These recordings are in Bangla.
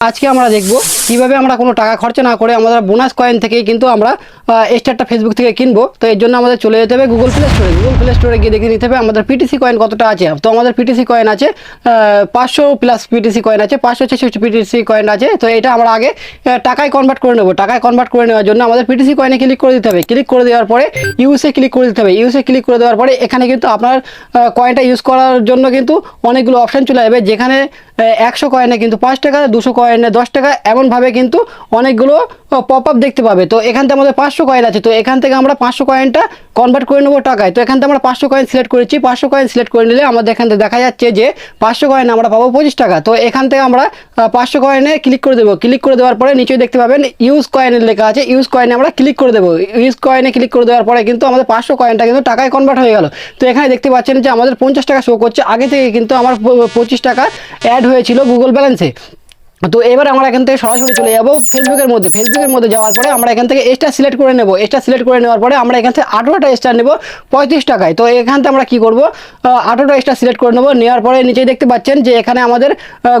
আজকে আমরা দেখব কীভাবে আমরা কোনো টাকা খরচা না করে আমাদের বোনাস কয়েন থেকে কিন্তু আমরা স্টারটা ফেসবুক থেকে কিনবো, তো এর জন্য আমাদের চলে যেতে হবে গুগল প্লে স্টোরে গুগল প্লে স্টোরে গিয়ে দেখে নিতে হবে আমাদের পিটিসি কয়েন কতটা আছে। তো আমাদের পিটিসি কয়েন আছে পাঁচশো প্লাস পিটিসি কয়েন আছে, পাঁচশো ছেষট্টি পিটিসি কয়েন আছে, তো এটা আমরা আগে টাকায় কনভার্ট করে নেব। টাকায় কনভার্ট করে নেওয়ার জন্য আমাদের পিটিসি কয়েনে ক্লিক করে দিতে হবে। ক্লিক করে দেওয়ার পরে ইউসে ক্লিক করে দিতে হবে। ইউসে ক্লিক করে দেওয়ার পরে এখানে কিন্তু আপনার কয়েনটা ইউজ করার জন্য কিন্তু অনেকগুলো অপশান চলে যাবে যেখানে একশো কয়েনে কিন্তু পাঁচ টাকা, দুশো কয়েনে দশ টাকা, এমনভাবে কিন্তু অনেকগুলো পপ আপ দেখতে পাবে। তো এখান থেকে আমাদের পাঁচশো কয়েন আছে, তো এখান থেকে আমরা পাঁচশো কয়েনটা কনভার্ট করে নেব টাকায়। তো এখান থেকে আমরা পাঁচশো কয়েন সিলেক্ট করেছি, পাঁচশো কয়েন সিলেক্ট করে নিলে আমাদের এখান থেকে দেখা যাচ্ছে যে পাঁচশো কয়েন আমরা পাবো পঁচিশ টাকা। তো এখান থেকে আমরা পাঁচশো কয়েনে ক্লিক করে দেবো। ক্লিক করে দেওয়ার পরে নিচে দেখতে পাবেন ইউজ কয়েনের লেখা আছে। ইউজ কয়েনে আমরা ক্লিক করে দেবো। ইউজ কয়েনে ক্লিক করে দেওয়ার পরে কিন্তু আমাদের পাঁচশো কয়েনটা কিন্তু টাকায় কনভার্ট হয়ে গেল। তো এখানে দেখতে পাচ্ছেন যে আমাদের পঞ্চাশ টাকা শো করছে। আগে থেকে কিন্তু আমার পঁচিশ টাকা অ্যাড হয়েছিল গুগল ব্যালেন্সে তো এবার আমরা এখান থেকে সরাসরি চলে যাব ফেসবুকের মধ্যে। ফেসবুকের মধ্যে যাওয়ার পরে আমরা এখান থেকে এক্সট্রা সিলেক্ট করে নেব। এক্সট্রা সিলেক্ট করে নেওয়ার পরে আমরা এখান থেকে আঠেরোটা এক্সট্রা নেব, পঁয়ত্রিশ টাকায়। তো এখান থেকে আমরা কী করব? আঠেরোটা এক্সট্রা সিলেক্ট করে নেব। নেওয়ার পরে নিচেই দেখতে পাচ্ছেন যে এখানে আমাদের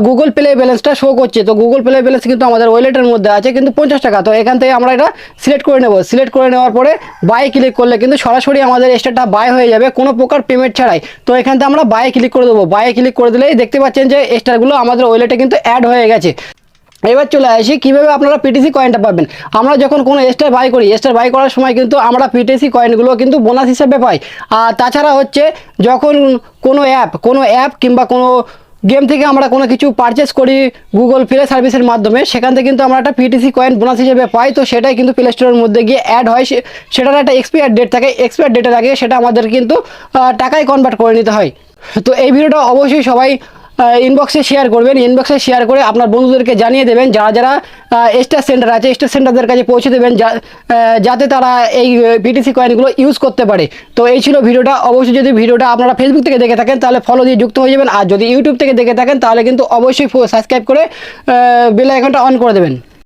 গুগল প্লে ব্যালেন্সটা শো করছে। তো গুগল প্লে ব্যালেন্স কিন্তু আমাদের ওয়ালেটের মধ্যে আছে, কিন্তু পঞ্চাশ টাকা। তো এখান থেকে আমরা এটা সিলেক্ট করে নেব। সিলেক্ট করে নেওয়ার পরে বাই ক্লিক করলে কিন্তু সরাসরি আমাদের এক্সট্রাটা বাই হয়ে যাবে কোনো প্রকার পেমেন্ট ছাড়াই। তো এখান থেকে আমরা বাই ক্লিক করে দেবো। বাই ক্লিক করে দিলেই দেখতে পাচ্ছেন যে স্টারগুলো আমাদের ওয়ালেটে কিন্তু অ্যাড হয়ে গেছে। এবার চলে আসি, কীভাবে আপনারা পিটিসি কয়েনটা পাবেন? আমরা যখন কোনো স্টার বাই করি স্টার বাই করার সময় কিন্তু আমরা পিটিসি কয়েনগুলো কিন্তু বোনাস হিসেবে পাই। আর তাছাড়া হচ্ছে, যখন কোনো অ্যাপ কোনো অ্যাপ কিংবা কোনো গেম থেকে আমরা কোনো কিছু পারচেস করি গুগল প্লে সার্ভিসের মাধ্যমে, সেখান থেকে কিন্তু আমরা একটা পিটিসি কয়েন বোনাস হিসেবে পাই। তো সেটাই কিন্তু প্লে স্টোরের মধ্যে গিয়ে অ্যাড হয়। সেটার একটা এক্সপায়ার ডেট থাকে। এক্সপায়ার ডেটের আগে সেটা আমাদের কিন্তু টাকায় কনভার্ট করে নিতে হয়। তো এই ভিডিওটা অবশ্যই সবাই ইনবক্সে শেয়ার করবেন। ইনবক্সে শেয়ার করে আপনার বন্ধুদেরকে জানিয়ে দেবেন, যারা যারা স্টার সেন্টার আছে স্টার সেন্টারদের কাছে পৌঁছে দেবেন যাতে তারা এই বিটিসি কয়েনগুলো ইউজ করতে পারে। তো এই ছিল ভিডিওটা। অবশ্যই যদি ভিডিওটা আপনারা ফেসবুক থেকে দেখে থাকেন, তাহলে ফলো দিয়ে যুক্ত হয়ে যাবেন। আর যদি ইউটিউব থেকে দেখে থাকেন, তাহলে কিন্তু অবশ্যই সাবস্ক্রাইব করে বেল আইকনটা অন করে দেবেন।